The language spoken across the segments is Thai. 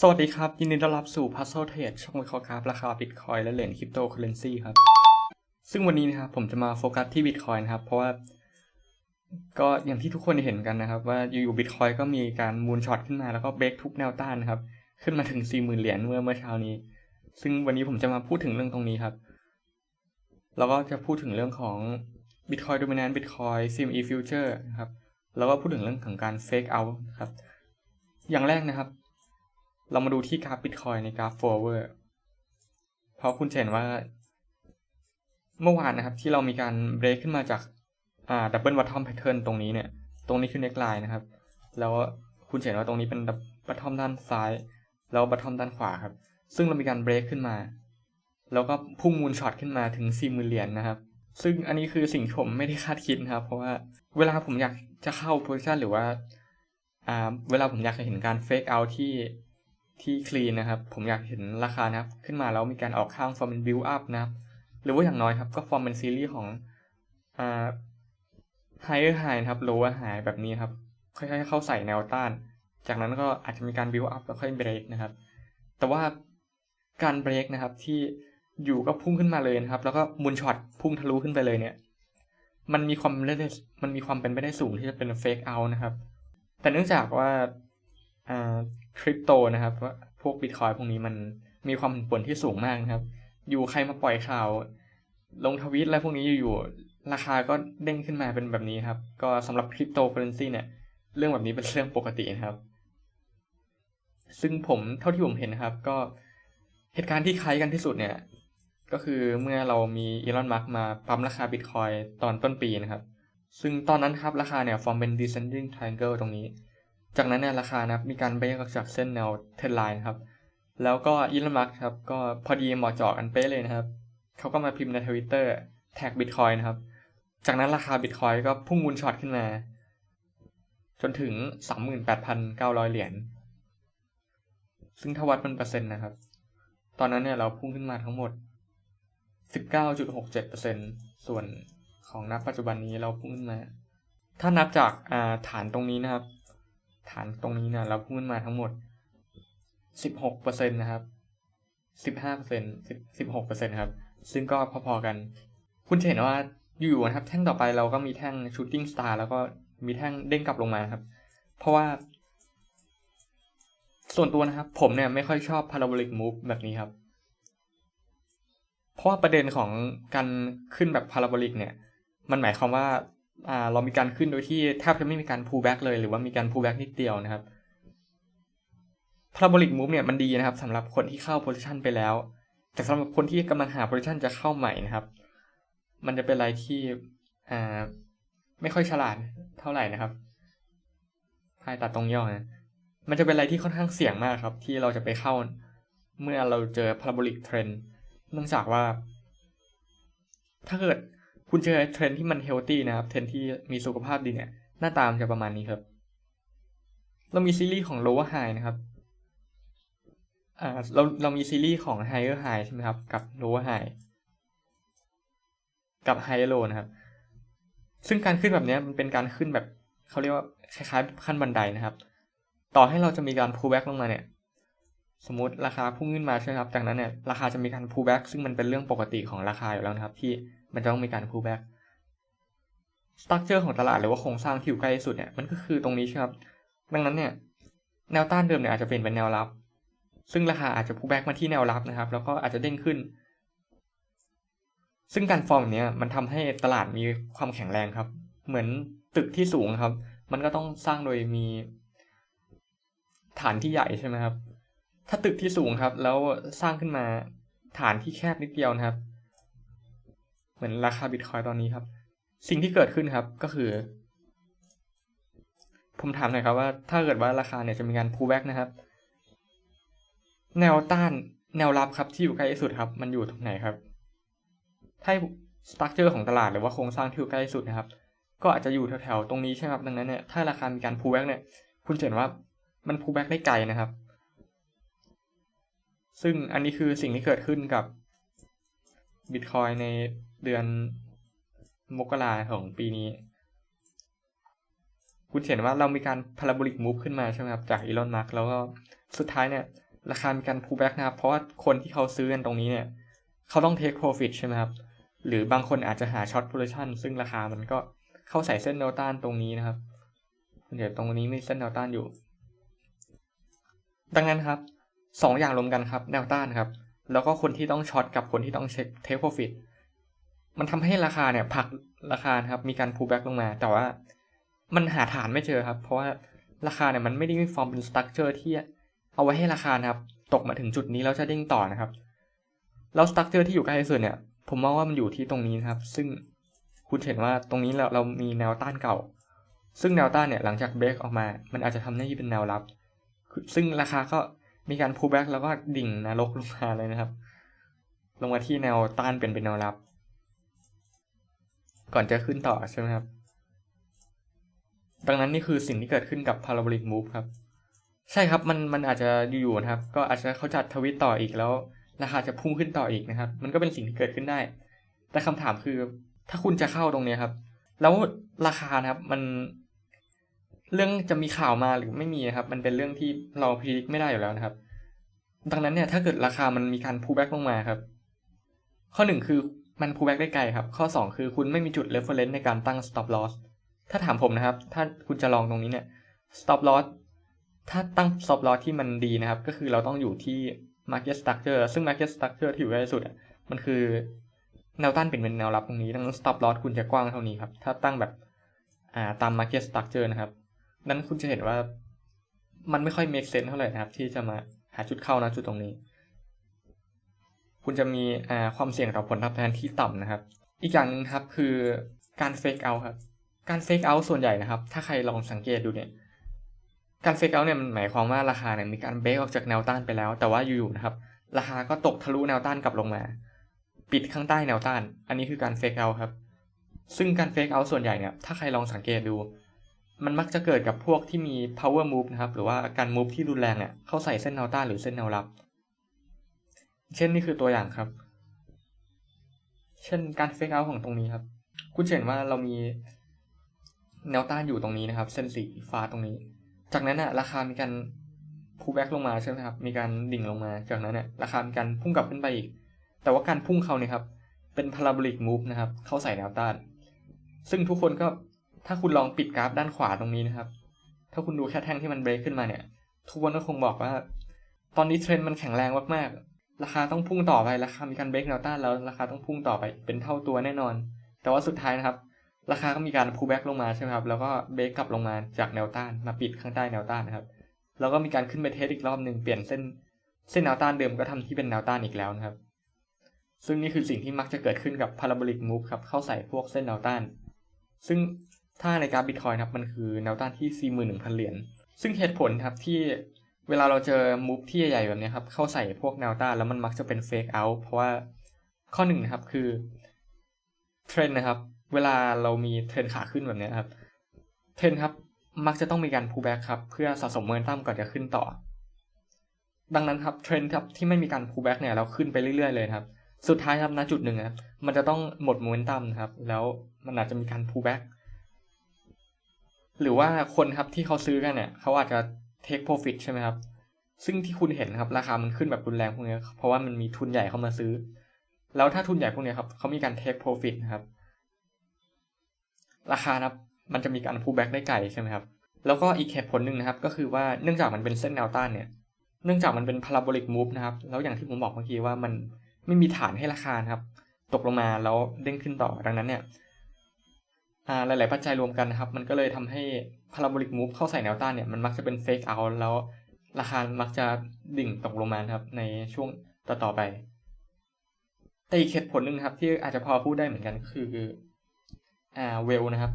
สวัสดีครับ ยินดีต้อนรับสู่ Puzzle Trade ช่องวิเคราะห์กราฟราคาบิตคอยและเหรียญคริปโตเคอเรนซีครับ ซึ่งวันนี้นะครับผมจะมาโฟกัสที่บิตคอยนะครับ เพราะว่า ก็อย่างที่ทุกคนเห็นกันนะครับ ว่าอยู่ๆบิตคอยก็มีการมูลช็อตขึ้นมาแล้วก็เบรกทุกแนวต้านนะครับ ขึ้นมาถึง 40,000 เหรียญเมื่อเมื่อเช้านี้ ซึ่งวันนี้ผมจะมาพูดถึงเรื่องตรงนี้ครับ แล้วก็จะพูดถึงเรื่องของ Bitcoin Dominant Bitcoin CME Future นะครับแล้วก็พูดถึงเรื่องของการ Fake Out ครับอย่างแรกนะครับ เรามาดูที่กราฟ Bitcoin ในกราฟ forward เพราะคุณเห็นว่า เมื่อวานนะครับที่เรามีการเบรกขึ้นมาจากอ่า double bottom pattern ตรงนี้เนี่ย ตรงนี้คือ neckline นะครับ แล้วคุณเห็นว่าตรงนี้เป็น bottom ด้านซ้าย แล้ว bottom ด้านขวาครับ ซึ่งเรามีการเบรกขึ้นมา แล้วก็พุ่งมูลช็อตขึ้นมาถึง40,000เหรียญนะครับ ซึ่งอันนี้คือสิ่งที่ผมไม่ได้คาดคิดนะครับ เพราะว่าเวลาผมอยากจะเข้า position หรือว่าอ่าเวลาผมอยากเห็นการ fake out ที่ ที่ clean นะครับ ผมอยากเห็นราคานะครับ ขึ้นมาแล้วมีการออกข้าง form เป็น build up นะครับ หรือว่าอย่างน้อยครับ ก็ form เป็นซีรีส์ของอ่า higher high นะครับ lower high แบบนี้ครับ ค่อยๆเข้าใส่แนวต้าน จากนั้นก็อาจจะมีการ build up แล้วค่อย break นะครับ แต่ว่าการ break นะครับที่อยู่ก็พุ่งขึ้นมาเลยนะครับ แล้วก็มูลช็อตพุ่งทะลุขึ้นไปเลยเนี่ย มันมีความเป็นมันมีความเป็นไปได้สูงที่จะเป็น fake out นะครับ แต่เนื่องจากว่า อ่าคริปโตนะครับว่าพวกบิตคอยพวกนี้มันมีความผันผวนที่สูงมากนะครับ อยู่ใครมาปล่อยข่าว ลงทวิตอะไรพวกนี้อยู่ๆราคาก็เด้งขึ้นมาเป็นแบบนี้ครับ ก็สำหรับคริปโตเคอเรนซีเนี่ย เรื่องแบบนี้เป็นเรื่องปกตินะครับ ซึ่งผมเท่าที่ผมเห็นนะครับ ก็เหตุการณ์ที่คล้ายกันที่สุดเนี่ย ก็คือเมื่อเรามีอีลอนมัสมาปั๊มราคาบิตคอยตอนต้นปีนะครับ ซึ่งตอนนั้นครับราคาเนี่ยฟอร์มเป็น descending triangle ตรงนี้ จากนั้นเนี่ยราคานะครับมีการเบรกออกจากเส้นแนวเทรนไลน์นะครับ แล้วก็อีลมัสครับก็พอดีเหมาะเจาะกันเป๊ะเลยนะครับเขาก็มาพิมพ์ในทวิตเตอร์แท็กบิตคอยนะครับ จากนั้นราคาบิตคอยก็พุ่งมูลช็อตขึ้นมา จนถึง 38,900 เหรียญซึ่งถ้าวัดเป็นเปอร์เซ็นต์นะครับ ตอนนั้นเนี่ยเราพุ่งขึ้นมาทั้งหมด 19.67%ส่วนของนับปัจจุบันนี้เราพุ่งขึ้นมา ถ้านับจากาฐานตรงนี้นะครับ ฐานตรงนี้นี่ยเราพุ่งขึ้นมาทั้งหมด16%นต์นะครับ15% 16%ครับ ซึ่งก็พอๆกัน คุณจะเห็นว่าอยู่ๆนะครับ แท่งต่อไปเราก็มีแท่ง shooting star แล้วก็มีแท่งเด้งกลับลงมาครับ เพราะว่า ส่วนตัวนะครับ ผมเนี่ยไม่ค่อยชอบ parabolic move แบบนี้ครับ เพราะว่าประเด็นของการขึ้นแบบ parabolic เนี่ย มันหมายความว่า เรามีการขึ้นโดยที่แทบจะไม่มีการ pull back เลยหรือว่ามีการ pull back นิดเดียวนะครับ parabolic move เนี่ยมันดีนะครับสำหรับคนที่เข้า position ไปแล้ว แต่สำหรับคนที่กำลังหา position จะเข้าใหม่นะครับ มันจะเป็นอะไรที่อ่าไม่ค่อยฉลาดเท่าไหร่นะครับภายตัดตรงย่อนะมันจะเป็นอะไรที่ค่อนข้างเสี่ยงมากครับ ที่เราจะไปเข้าเมื่อเราเจอ parabolic trend เนื่องจากว่า ถ้าเกิด คุณเจอเทรนที่มันเฮลตี้นะครับ เทรนที่มีสุขภาพดีเนี่ย หน้าตามจะประมาณนี้ครับ เรามีซีรีส์ของ lower high นะครับอ่าเราเรามีซีรีส์ของ higher high ใช่ไหมครับ กับ lower high กับ higher low นะครับ ซึ่งการขึ้นแบบนี้มันเป็นการขึ้นแบบเขาเรียกว่าคล้ายๆขั้นบันไดนะครับ ต่อให้เราจะมีการ pull back ลงมาเนี่ยสมมติราคาพุ่งขึ้นมาใช่ไหมครับ จากนั้นเนี่ยราคาจะมีการ pull back ซึ่งมันเป็นเรื่องปกติของราคาอยู่แล้วนะครับ ที่ มันจะต้องมีการ pull back structure ของตลาดหรือว่าโครงสร้างที่อยู่ใกล้สุดเนี่ยมันก็คือตรงนี้ใช่ครับ ดังนั้นเนี่ยแนวต้านเดิมเนี่ยอาจจะเปลี่ยนเป็นแนวรับ ซึ่งราคาอาจจะ pull back มาที่แนวรับนะครับ แล้วก็อาจจะเด้งขึ้น ซึ่งการฟอร์มแบบนี้มันทำให้ตลาดมีความแข็งแรงครับ เหมือนตึกที่สูงครับ มันก็ต้องสร้างโดยมีฐานที่ใหญ่ใช่ไหมครับ ถ้าตึกที่สูงครับ แล้วสร้างขึ้นมาฐานที่แคบนิดเดียวนะครับ เหมือนราคาบิตคอยตอนนี้ครับ สิ่งที่เกิดขึ้นครับก็คือ ผมถามหน่อยครับว่าถ้าเกิดว่าราคาเนี่ยจะมีการ pull back นะครับ แนวต้านแนวรับครับที่อยู่ใกล้ที่สุดครับ มันอยู่ตรงไหนครับ ถ้าสตั๊กเจอร์ของตลาดหรือว่าโครงสร้างที่อยู่ใกล้ที่สุดนะครับ ก็อาจจะอยู่แถวๆตรงนี้ใช่ไหมครับดังนั้นเนี่ยถ้าราคามีการ pull back เนี่ย คุณเห็นว่ามัน pull back ได้ไกลนะครับ ซึ่งอันนี้คือสิ่งที่เกิดขึ้นกับ Bitcoin ใน เดือนมกราของปีนี้ คุณเห็นว่าเรามีการ parabolic move ขึ้นมาใช่ไหมครับ จากอีลอนมัสแล้วก็สุดท้ายเนี่ย ราคามีการ pullback นะครับ เพราะว่าคนที่เขาซื้อกันตรงนี้เนี่ย เขาต้อง take profit ใช่ไหมครับ หรือบางคนอาจจะหา short position ซึ่งราคามันก็เข้าใส่เส้นแนวต้านตรงนี้นะครับเดี๋ยวตรงนี้มีเส้นแนวต้านอยู่ ดังนั้นครับสองอย่างรวมกันครับแนวต้านครับ แล้วก็คนที่ต้องช็อตกับคนที่ต้องเช็ค take profit มันทำให้ราคาเนี่ยผักราคาครับมีการ pullback ลงมา แต่ว่ามันหาฐานไม่เจอครับ เพราะว่าราคาเนี่ยมันไม่ได้มีฟอร์มเป็น structure ที่เอาไว้ให้ราคานะครับ ตกมาถึงจุดนี้แล้วจะเด้งต่อนะครับ แล้ว structure ที่อยู่ใกล้ที่สุดเนี่ย ผมมองว่ามันอยู่ที่ตรงนี้นะครับ ซึ่งคุณเห็นว่าตรงนี้เราเรามีแนวต้านเก่า ซึ่งแนวต้านเนี่ยหลังจากเบรกออกมา มันอาจจะทำหน้าที่เป็นแนวรับ ซึ่งราคาก็มีการ pullback แล้วก็ดิ่งนรกลงมาเลยนะครับ ลงมาที่แนวต้านเป็นเป็นแนวรับ จะขึ้นต่อใช่ไหมครับ ดังนั้นนี่คือสิ่งที่เกิดขึ้นกับ parabolic move ครับ ใช่ครับมันมันอาจจะอยู่ๆนะครับ ก็อาจจะเขาจัดทวิตต่ออีกแล้ว ราคาจะพุ่งขึ้นต่ออีกนะครับ มันก็เป็นสิ่งที่เกิดขึ้นได้ แต่คำถามคือถ้าคุณจะเข้าตรงนี้ครับ แล้วราคานะครับมันเรื่องจะมีข่าวมาหรือไม่มีนะครับ มันเป็นเรื่องที่เราพิจิตไม่ได้อยู่แล้วนะครับ ดังนั้นเนี่ยถ้าเกิดราคามันมีการ pullback ลงมาครับ ข้อหนึ่งคือ มัน pullback ได้ไกลครับ ข้อสองคือคุณไม่มีจุด reference ในการตั้ง stop loss ถ้าถามผมนะครับ ถ้าคุณจะลองตรงนี้เนี่ย stop loss ถ้าตั้ง stop loss ที่มันดีนะครับ ก็คือเราต้องอยู่ที่ market structure ซึ่ง market structure ที่อยู่ใกล้สุดอะมันคือแนวต้านเป็นเป็นแนวรับตรงนี้ดังนั้น stop loss คุณจะกว้างเท่านี้ครับ ถ้าตั้งแบบอ่าตาม market structure นะครับ นั้นคุณจะเห็นว่ามันไม่ค่อย make sense เท่าไหร่นะครับ ที่จะมาหาจุดเข้านะจุดตรงนี้ คุณจะมีความเสี่ยงต่อผลตอบแทนที่ต่ำนะครับ อีกอย่างหนึ่งครับคือการ fake out ครับ การ fake out ส่วนใหญ่นะครับ ถ้าใครลองสังเกตดูเนี่ย การ fake out เนี่ยมันหมายความว่าราคาเนี่ยมีการเบรกออกจากแนวต้านไปแล้ว แต่ว่าอยู่ๆนะครับ ราคาก็ตกทะลุแนวต้านกลับลงมา ปิดข้างใต้แนวต้าน อันนี้คือการ fake out ครับ ซึ่งการ fake out ส่วนใหญ่เนี่ยถ้าใครลองสังเกตดูมันมักจะเกิดกับพวกที่มี power move นะครับ หรือว่าการ move ที่รุนแรงเนี่ยเข้าใส่เส้นแนวต้านหรือเส้นแนวรับ เช่นนี่คือตัวอย่างครับ เช่นการ fake out ของตรงนี้ครับ คุณเห็นว่าเรามีแนวต้านอยู่ตรงนี้นะครับ เส้นสีฟ้าตรงนี้ จากนั้นน่ะราคามีการ pullback ลงมาใช่ไหมครับ มีการดิ่งลงมา จากนั้นเนี่ยราคามีการพุ่งกลับขึ้นไปอีก แต่ว่าการพุ่งเขาเนี่ยครับ เป็น parabolic move นะครับ เข้าใส่แนวต้าน ซึ่งทุกคนก็ ถ้าคุณลองปิดกราฟด้านขวาตรงนี้นะครับ ถ้าคุณดูแค่แท่งที่มันเบรกขึ้นมาเนี่ย ทุกคนก็คงบอกว่า ตอนนี้เทรนด์มันแข็งแรงมาก ราคาต้องพุ่งต่อไปราคามีการเบรกแนวต้านแล้วราคาต้องพุ่งต่อไปเป็นเท่าตัวแน่นอน แต่ว่าสุดท้ายนะครับ ราคาก็มีการ pullback ลงมาใช่ไหมครับแล้วก็เบรกกลับลงมาจากแนวต้านมาปิดข้างใต้แนวต้านนะครับ แล้วก็มีการขึ้นไปเทสอีกรอบหนึ่งเปลี่ยนเส้นเส้นแนวต้านเดิมก็ทำที่เป็นแนวต้านอีกแล้วนะครับ ซึ่งนี่คือสิ่งที่มักจะเกิดขึ้นกับ parabolic move ครับเข้าใส่พวกเส้นแนวต้าน ซึ่งถ้าในกาฟบิตคอยครับมันคือแนวต้านที่ 41,000 เหรียญซึ่งเหตุผลครับที่ เวลาเราเจอมูฟที่ใหญ่ๆแบบนี้ครับ เข้าใส่พวกแนวต้านแล้วมันมักจะเป็นเฟกเอาท์เพราะว่าข้อหนึ่งนะครับคือเทรนนะครับ เวลาเรามีเทรนขาขึ้นแบบนี้ครับเทรนครับมักจะต้องมีการ pullback ครับเพื่อสะสมโมเมนตัมก่อนจะขึ้นต่อ ดังนั้นครับเทรนครับที่ไม่มีการ pullback เนี่ยเราขึ้นไปเรื่อยๆเลยครับ สุดท้ายครับณจุดหนึ่งครับมันจะต้องหมดโมเมนตัมนะครับ แล้วมันอาจจะมีการ pullback หรือว่าคนครับที่เขาซื้อกันเนี่ยเขาอาจจะ take profit ใช่ไหมครับ ซึ่งที่คุณเห็นครับ ราคามันขึ้นแบบรุนแรงพวกนี้เพราะว่ามันมีทุนใหญ่เข้ามาซื้อ แล้วถ้าทุนใหญ่พวกนี้ครับเขามีการ take profit นะครับ ราคาครับมันจะมีการ pullback ได้ไกลใช่ไหมครับ แล้วก็อีกเหตุผลหนึ่งนะครับ ก็คือว่าเนื่องจากมันเป็นเส้นแนวต้านเนี่ย เนื่องจากมันเป็น parabolic move นะครับ แล้วอย่างที่ผมบอกเมื่อกี้ว่ามันไม่มีฐานให้ราคาครับ ตกลงมาแล้วเด้งขึ้นต่อดังนั้นเนี่ยอ่าหลาย ๆ ปัจจัยรวมกันนะครับ มันก็เลยทำให้ parabolic move เข้าใส่แนวต้านเนี่ยมันมักจะเป็น fake out แล้วราคามักจะดิ่งตกลงมาครับในช่วงต่อๆไป แต่อีกเหตุผลหนึ่งครับ ที่อาจจะพอพูดได้เหมือนกันคืออ่าเวลนะครับ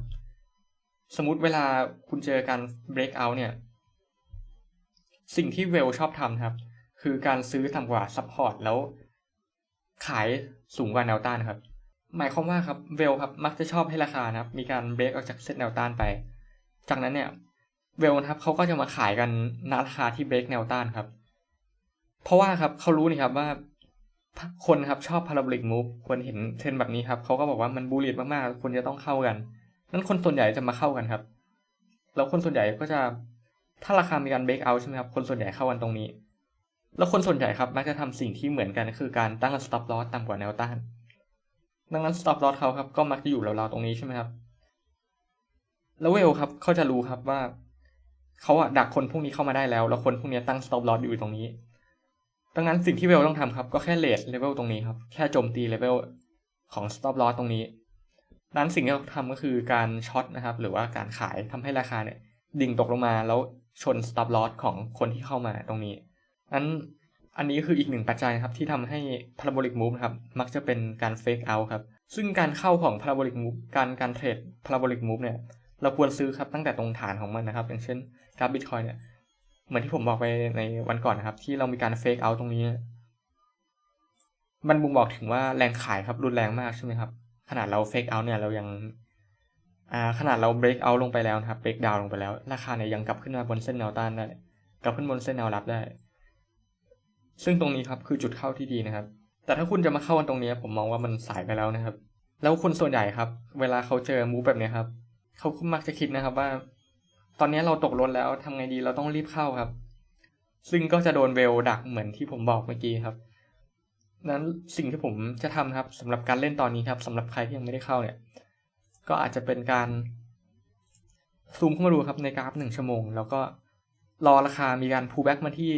สมมุติเวลาคุณเจอการ break out เนี่ย สิ่งที่เวลชอบทำครับ คือการซื้อต่ำกว่า support แล้วขายสูงกว่าแนวต้านครับ หมายความว่าครับเวลครับมักจะชอบให้ราคานะครับ มีการเบรกออกจากเส้นแนวต้านไป จากนั้นเนี่ยเวลนะครับเขาก็จะมาขายกันณราคาที่เบรกแนวต้านครับ เพราะว่าครับเขารู้นี่ครับว่าคนครับชอบ parabolic move ควรเห็นเทรนแบบนี้ครับเขาก็บอกว่ามันบูลลิตมากๆควรจะต้องเข้ากัน นั้นคนส่วนใหญ่จะมาเข้ากันครับ แล้วคนส่วนใหญ่ก็จะถ้าราคามีการเบรกเอาใช่ไหมครับคนส่วนใหญ่เข้ากันตรงนี้ แล้วคนส่วนใหญ่ครับมักจะทำสิ่งที่เหมือนกันคือการตั้ง stop loss ต่ำกว่าแนวต้าน ดังนั้น stop loss เขาครับก็มักจะอยู่ราวๆตรงนี้ใช่ไหมครับ แล้วเวลครับเขาจะรู้ครับว่าเขาอะดักคนพวกนี้เข้ามาได้แล้ว แล้วคนพวกนี้ตั้ง stop loss อยู่ตรงนี้ ดังนั้นสิ่งที่เวลต้องทำครับ ก็แค่เลทเลเวลตรงนี้ครับ แค่โจมตีเลเวลของ stop loss ตรงนี้ดังนั้นสิ่งที่เราทำก็คือการช็อตนะครับ หรือว่าการขายทำให้ราคาเนี่ยดิ่งตกลงมาแล้วชน stop loss ของคนที่เข้ามาตรงนี้นั้นอันนี้คืออีกหนึ่งปัจจัยครับ ที่ทำให้ parabolic move ครับ มักจะเป็นการ fake out ครับ ซึ่งการเข้าของ parabolic move การการเทรด parabolic move เนี่ย เราควรซื้อครับตั้งแต่ตรงฐานของมันนะครับ อย่างเช่นกราฟ Bitcoin เนี่ยเหมือนที่ผมบอกไปในวันก่อนนะครับ ที่เรามีการ fake out ตรงนี้ มันบ่งบอกถึงว่าแรงขายครับรุนแรงมากใช่ไหมครับ ขนาดเรา fake out เนี่ยเรายังอ่าขนาดเรา break out ลงไปแล้วนะครับ break down ลงไปแล้ว ราคาเนี่ยยังกลับขึ้นมาบนเส้นแนวต้านได้กลับขึ้นบนเส้นแนวรับได้ ซึ่งตรงนี้ครับคือจุดเข้าที่ดีนะครับ แต่ถ้าคุณจะมาเข้ากันตรงนี้ผมมองว่ามันสายไปแล้วนะครับ แล้วคนส่วนใหญ่ครับ เวลาเขาเจอมูฟแบบนี้ครับ เขามักจะคิดนะครับว่า ตอนนี้เราตกรถแล้วทำไงดีเราต้องรีบเข้าครับ ซึ่งก็จะโดนเวลดักเหมือนที่ผมบอกเมื่อกี้ครับนั้นสิ่งที่ผมจะทำครับสำหรับการเล่นตอนนี้ครับสำหรับใครที่ยังไม่ได้เข้าเนี่ย ก็อาจจะเป็นการซูมเข้ามาดูครับในกราฟหนึ่งชั่วโมง แล้วก็รอราคามีการ pull back มาที่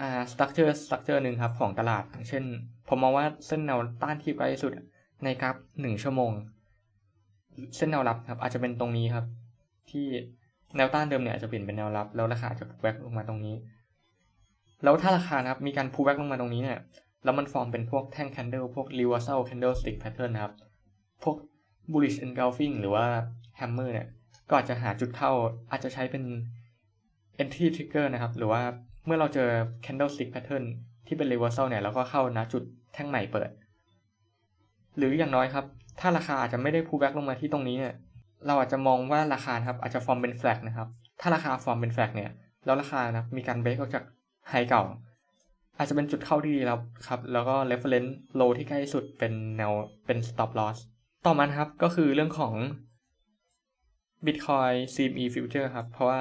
อ่า structure structure หนึ่งครับ ของตลาดอย่างเช่น ผมมองว่าเส้นแนวต้านที่ใกล้สุดในกราฟหนึ่งชั่วโมง เส้นแนวรับครับ อาจจะเป็นตรงนี้ครับ ที่แนวต้านเดิมเนี่ยอาจจะเปลี่ยนเป็นแนวรับ แล้วราคาจะ pull back ลงมาตรงนี้ แล้วถ้าราคานะครับมีการ pull back ลงมาตรงนี้เนี่ยแล้วมันฟอร์มเป็นพวกแท่ง candle พวก reversal candlestick pattern นะครับ พวก bullish engulfing หรือว่า hammer เนี่ย ก็อาจจะหาจุดเข้า อาจจะใช้เป็น entry trigger นะครับ หรือว่าเมื่อเราเจอ candlestick pattern ที่เป็น reversal เนี่ย เราก็เข้าณจุดแท่งใหม่เปิด หรืออย่างน้อยครับ ถ้าราคาอาจจะไม่ได้ pull back ลงมาที่ตรงนี้เนี่ย เราอาจจะมองว่าราคาครับอาจจะฟอร์มเป็น flag นะครับ ถ้าราคาฟอร์มเป็น flag เนี่ย แล้วราคานะมีการ break ออกจากไฮเก่า อาจจะเป็นจุดเข้าที่ดีแล้วครับ แล้วก็ reference low ที่ใกล้สุดเป็นแนวเป็น stop loss ต่อมาครับก็คือเรื่องของ Bitcoin CME Future ครับ เพราะว่า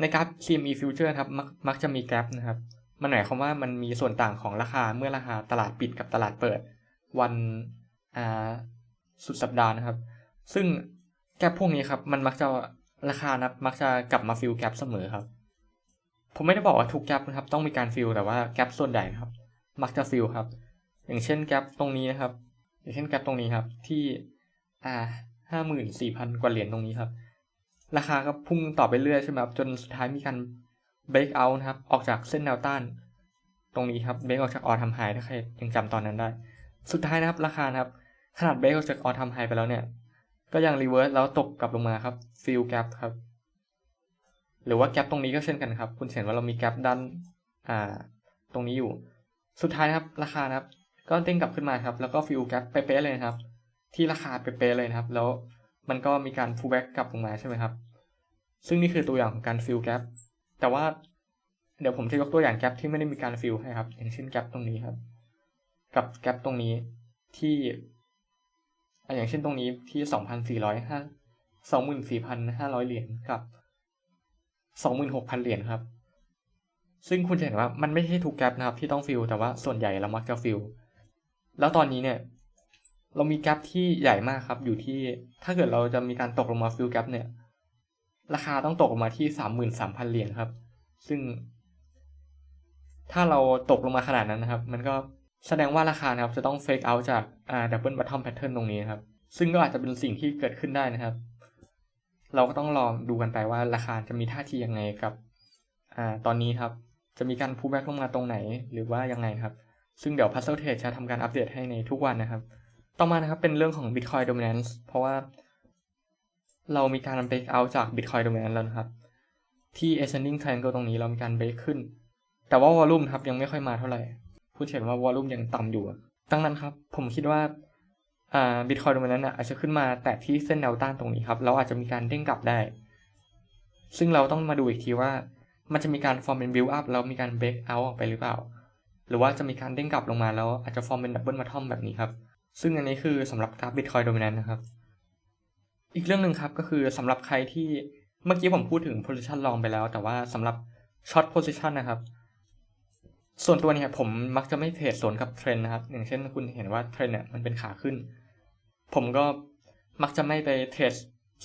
ในกราฟ CME Future ครับมักมักจะมีแกลบนะครับ มันหมายความว่ามันมีส่วนต่างของราคาเมื่อราคาตลาดปิดกับตลาดเปิด วัน สุดสัปดาห์นะครับ ซึ่งแกลบพวกนี้ครับ มันมักจะราคานะมักจะกลับมาฟิลแกลบเสมอครับ ผมไม่ได้บอกว่าทุกแกลบนะครับ ต้องมีการฟิลแต่ว่าแกลบส่วนใหญ่นะครับ มักจะฟิลครับ อย่างเช่นแกลบตรงนี้นะครับ อย่างเช่นแกลบตรงนี้ครับ ที่อ่าห้าหมื่นสี่พันกว่าเหรียญตรงนี้ครับ ราคาก็พุ่งต่อไปเรื่อยใช่ไหมครับจนสุดท้ายมีการ break out นะครับ ออกจากเส้นแนวต้าน ตรงนี้ครับ break ออกจากออทำไฮถ้าใครยังจำตอนนั้นได้ สุดท้ายนะครับ ราคานะครับ ขนาด break ออกจากออทำไฮไปแล้วเนี่ย ก็ยัง reverse แล้วตกกลับลงมาครับ fill gap ครับ หรือว่า gap ตรงนี้ก็เช่นกันครับ คุณเห็นว่าเรามี gap ด้านอ่า ตรงนี้อยู่ สุดท้ายนะครับ ราคานะครับ ก็เด้งกลับขึ้นมาครับ แล้วก็ fill gap เป๊ะเลยนะครับ ที่ราคาเป๊ะเลยครับ แล้วมันก็มีการ pull back กลับลงมาใช่ไหมครับ ซึ่งนี่คือตัวอย่างของการ fill gap แต่ว่าเดี๋ยวผมจะยกตัวอย่าง gap ที่ไม่ได้มีการ fill ให้ครับ อย่างเช่น gap ตรงนี้ครับ กับ gap ตรงนี้ที่ อะอย่างเช่นตรงนี้ที่สองพันสี่ร้อยห้าสองหมื่นสี่พันห้าร้อยเหรียญกับสองหมื่นหกพันเหรียญครับ ซึ่งคุณจะเห็นว่ามันไม่ใช่ทุกแกลบนะครับที่ต้องฟิลแต่ว่าส่วนใหญ่เรามักจะฟิลแล้วตอนนี้เนี่ย เรามีแกลบที่ใหญ่มากครับ อยู่ที่ถ้าเกิดเราจะมีการตกลงมาฟิลแกลบเนี่ย ราคาต้องตกลงมาที่สามหมื่นสามพันเหรียญครับ ซึ่ง ถ้าเราตกลงมาขนาดนั้นนะครับ มันก็ แสดงว่าราคานะครับจะต้องเฟกเอาจากอ่าดับเบิลบัตทอมแพทเทิร์นตรงนี้ครับ ซึ่งก็อาจจะเป็นสิ่งที่เกิดขึ้นได้นะครับ เราก็ต้องลองดูกันไปว่าราคาจะมีท่าทียังไงกับอ่าตอนนี้ครับ จะมีการพูแบ็กลงมาตรงไหนหรือว่ายังไงครับ ซึ่งเดี๋ยว Puzzle Trade จะทำการอัปเดตให้ในทุกวันนะครับ ต่อมานะครับเป็นเรื่องของ Bitcoin Dominance เพราะว่าเรามีการ break out จาก Bitcoin Dominance แล้วนะครับ ที่ ascending triangle ตรงนี้เรามีการ break ขึ้น แต่ว่า volume ครับยังไม่ค่อยมาเท่าไหร่ ผู้เห็นว่า volume ยังต่ำอยู่ดังนั้นครับ ผมคิดว่าอ่า Bitcoin Dominance อาจจะขึ้นมาแตะที่เส้นแนวต้านตรงนี้ครับแล้วอาจจะมีการเด้งกลับได้ ซึ่งเราต้องมาดูอีกทีว่า มันจะมีการ form เป็น build up แล้วมีการ break out ออกไปหรือเปล่า หรือว่าจะมีการเด้งกลับลงมาแล้วอาจจะ form เป็น double bottom แบบนี้ครับ ซึ่งอันนี้คือสำหรับกราฟ Bitcoin Dominance นะครับ อีกเรื่องหนึ่งครับก็คือสำหรับใครที่เมื่อกี้ผมพูดถึง position long ไปแล้ว แต่ว่าสำหรับ short position นะครับ ส่วนตัวเนี่ยผมมักจะไม่เทรดสวนกับเทรนด์นะครับ อย่างเช่นคุณเห็นว่าเทรนด์เนี่ยมันเป็นขาขึ้น ผมก็มักจะไม่ไปเทรด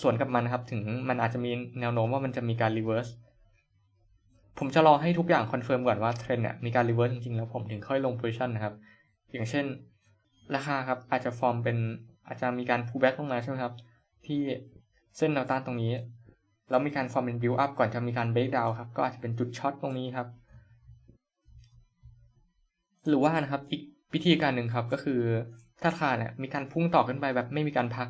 สวนกับมันนะครับ ถึงมันอาจจะมีแนวโน้มว่ามันจะมีการรีเวิร์สผมจะรอให้ทุกอย่างคอนเฟิร์มก่อนว่าเทรนด์เนี่ยมีการรีเวิร์สจริงๆ แล้วผมถึงค่อยลงโพซิชันนะครับ อย่างเช่น ราคาครับอาจจะฟอร์มเป็นอาจจะมีการพูแบ็กลงมาใช่ไหมครับ ที่เส้นแนวต้านตรงนี้ แล้วมีการฟอร์มเป็นบิลอัพก่อนจะมีการเบรกดาวครับก็อาจจะเป็นจุดช็อตตรงนี้ครับ หรือว่านะครับอีกวิธีการหนึ่งครับก็คือถ้าราคาเนี่ยมีการพุ่งต่อขึ้นไปแบบไม่มีการพัก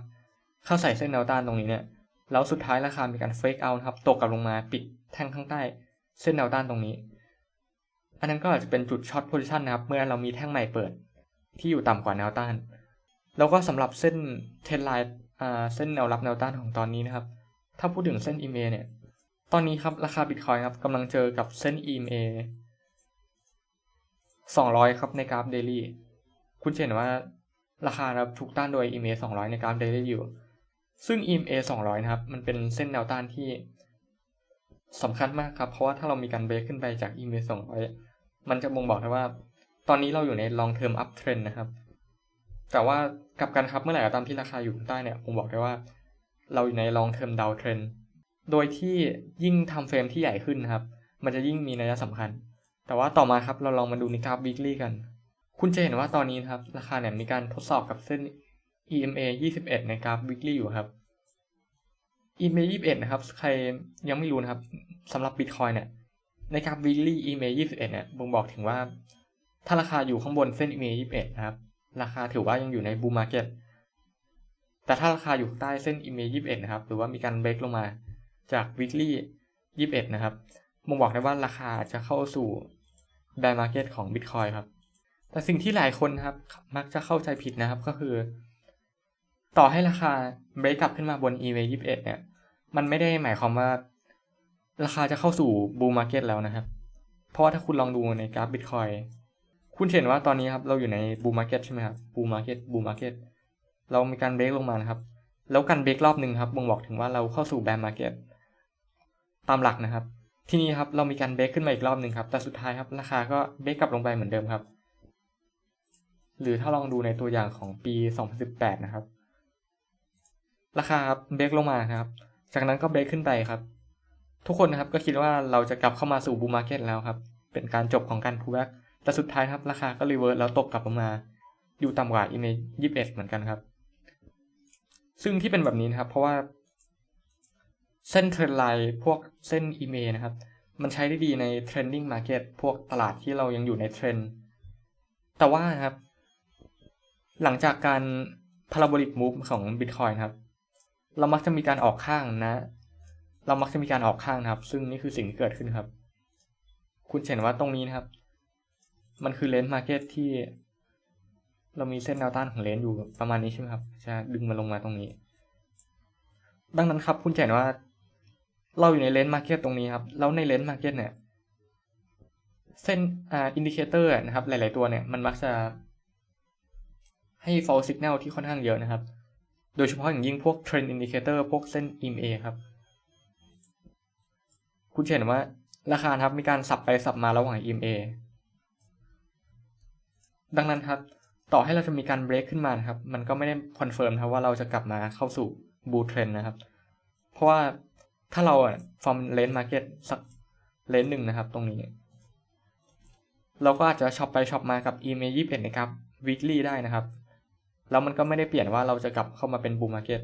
เข้าใส่เส้นแนวต้านตรงนี้เนี่ยแล้วสุดท้ายราคามีการเฟกเอาครับตกกลับลงมาปิดแท่งข้างใต้ เส้นแนวต้านตรงนี้ อันนั้นก็อาจจะเป็นจุดช็อตโพซิชันนะครับ เมื่อเรามีแท่งใหม่เปิด ที่อยู่ต่ำกว่าแนวต้าน แล้วก็สำหรับเส้นเทรนไลน์อ่าเส้นแนวรับแนวต้านของตอนนี้นะครับ ถ้าพูดถึงเส้น EMA เนี่ย ตอนนี้ครับราคาบิตคอยครับกำลังเจอกับเส้น EMA 200 ครับในกราฟเดลี่คุณเห็นว่าราคาครับถูกต้านโดย EMA 200 ในกราฟเดลี่อยู่ ซึ่ง EMA 200 นะครับ มันเป็นเส้นแนวต้านที่สำคัญมากครับ เพราะว่าถ้าเรามีการเบรกขึ้นไปจาก EMA 200 มันจะบ่งบอกได้ว่า ตอนนี้เราอยู่ใน long term up trend นะครับ แต่ว่ากลับกันครับเมื่อไหร่ก็ตามที่ราคาอยู่ข้างใต้เนี่ยผมบอกได้ว่า เราอยู่ใน long term down trend โดยที่ยิ่งทำเฟรมที่ใหญ่ขึ้นนะครับ มันจะยิ่งมีนัยสำคัญ แต่ว่าต่อมาครับเราลองมาดูในกราฟ weekly กัน คุณจะเห็นว่าตอนนี้ครับ ราคาเนี่ยมีการทดสอบกับเส้น EMA 21 ในกราฟ weekly อยู่ครับ EMA 21 นะครับ ใครยังไม่รู้นะครับสำหรับ Bitcoin เนี่ยในกราฟ weekly EMA 21 เนี่ยบ่งบอกถึงว่า ถ้าราคาอยู่ข้างบนเส้น EMA 21 นะครับ ราคาถือว่ายังอยู่ใน bull market แต่ถ้าราคาอยู่ใต้เส้น EMA 21 นะครับ หรือว่ามีการเบรกลงมาจาก weekly 21 นะครับบ่งบอกได้ว่าราคาจะเข้าสู่ bear market ของ Bitcoin ครับ แต่สิ่งที่หลายคนนะครับ มักจะเข้าใจผิดนะครับก็คือ ต่อให้ราคาเบรกกลับขึ้นมาบน EMA 21เนี่ย มันไม่ได้หมายความว่า ราคาจะเข้าสู่ bull market แล้วนะครับ เพราะว่าถ้าคุณลองดูในกราฟ Bitcoin คุณเห็นว่าตอนนี้ครับเราอยู่ใน bull market ใช่ไหมครับ bull market bull market เรามีการเบรกลงมานะครับ แล้วการเบรกรอบหนึ่งครับบ่งบอกถึงว่าเราเข้าสู่ bear market ตามหลักนะครับ ทีนี้ครับเรามีการเบรกขึ้นมาอีกรอบหนึ่งครับ แต่สุดท้ายครับราคาก็เบรกกลับลงไปเหมือนเดิมครับ หรือถ้าลองดูในตัวอย่างของปี 2018 นะครับ ราคาครับเบรกลงมาครับ จากนั้นก็เบรกขึ้นไปครับ ทุกคนนะครับก็คิดว่าเราจะกลับเข้ามาสู่บูมมาร์เก็ตแล้วครับ เป็นการจบของการพูแบ็กแต่สุดท้ายครับราคาก็รีเวิร์สแล้วตกกลับลงมา อยู่ต่ำกว่า EMA 21 เหมือนกันครับ ซึ่งที่เป็นแบบนี้นะครับ เพราะว่า เส้นเทรนไลน์พวกเส้น EMA นะครับ มันใช้ได้ดีใน trending market พวกตลาดที่เรายังอยู่ในเทรนด์แต่ว่าครับ หลังจากการ parabolic move ของ Bitcoin ครับ เรามักจะมีการออกข้างนะ เรามักจะมีการออกข้างนะครับ ซึ่งนี่คือสิ่งที่เกิดขึ้นครับ คุณเห็นว่าตรงนี้นะครับ มันคือเลนส์มาร์เก็ตที่ เรามีเส้นแนวต้านของเลนส์อยู่ประมาณนี้ใช่ไหมครับ จะดึงมันลงมาตรงนี้ ดังนั้นครับ คุณเห็นว่า เราอยู่ในเลนส์มาร์เก็ตตรงนี้ครับ แล้วในเลนส์มาร์เก็ตเนี่ย เส้นอ่าอินดิเคเตอร์นะครับ หลาย ๆ ตัวเนี่ย มันมักจะให้ false signal ที่ค่อนข้างเยอะนะครับ โดยเฉพาะอย่างยิ่งพวก trend indicator พวกเส้น EMA ครับ คุณเห็นว่าราคาครับมีการสับไปสับมาระหว่าง EMA ดังนั้นครับ ต่อให้เราจะมีการเบรกขึ้นมานะครับ มันก็ไม่ได้คอนเฟิร์มครับว่าเราจะกลับมาเข้าสู่ bull trend นะครับ เพราะว่า ถ้าเราฟอะ form lane market สักเลนหนึ่งนะครับ ตรงนี้ เราก็อาจจะช็อปไปช็อปมากับ EMA 21นะครับ weekly ได้นะครับ แล้วมันก็ไม่ได้เปลี่ยนว่าเราจะกลับเข้ามาเป็น bull market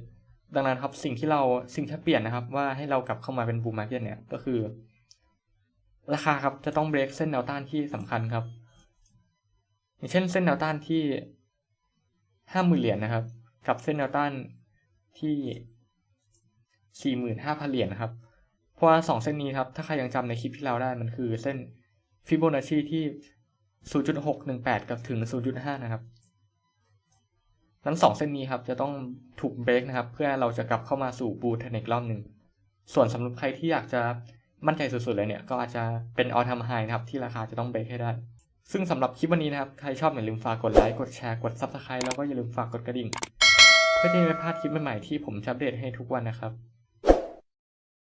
ดังนั้นครับสิ่งที่เราสิ่งที่เปลี่ยนนะครับว่าให้เรากลับเข้ามาเป็น bull market เนี่ยก็คือ ราคาครับจะต้องเบรกเส้นแนวต้านที่สำคัญครับ อย่างเช่นเส้นแนวต้านที่ห้าหมื่นเหรียญนะครับ กับเส้นแนวต้านที่ สี่หมื่นห้าพันเหรียญนะครับ เพราะว่าสองเส้นนี้ครับ ถ้าใครยังจำในคลิปที่เราได้มันคือเส้นฟิโบนัชชีที่ 0.618 กับถึง 0.5 นะครับ นั้นสองเส้นนี้ครับจะต้องถูกเบรกนะครับ เพื่อเราจะกลับเข้ามาสู่บูทในกรอบหนึ่ง ส่วนสำหรับใครที่อยากจะมั่นใจสุดๆเลยเนี่ย ก็อาจจะเป็นออทามไฮนะครับ ที่ราคาจะต้องเบรกให้ได้ ซึ่งสำหรับคลิปวันนี้นะครับ ใครชอบอย่าลืมฝากกดไลค์ กดแชร์ กด Subscribe แล้วก็อย่าลืมฝากกดกระดิ่ง เพื่อที่จะไม่พลาดคลิปใหม่ๆที่ผมจะอัปเดตให้ทุกวันนะครับ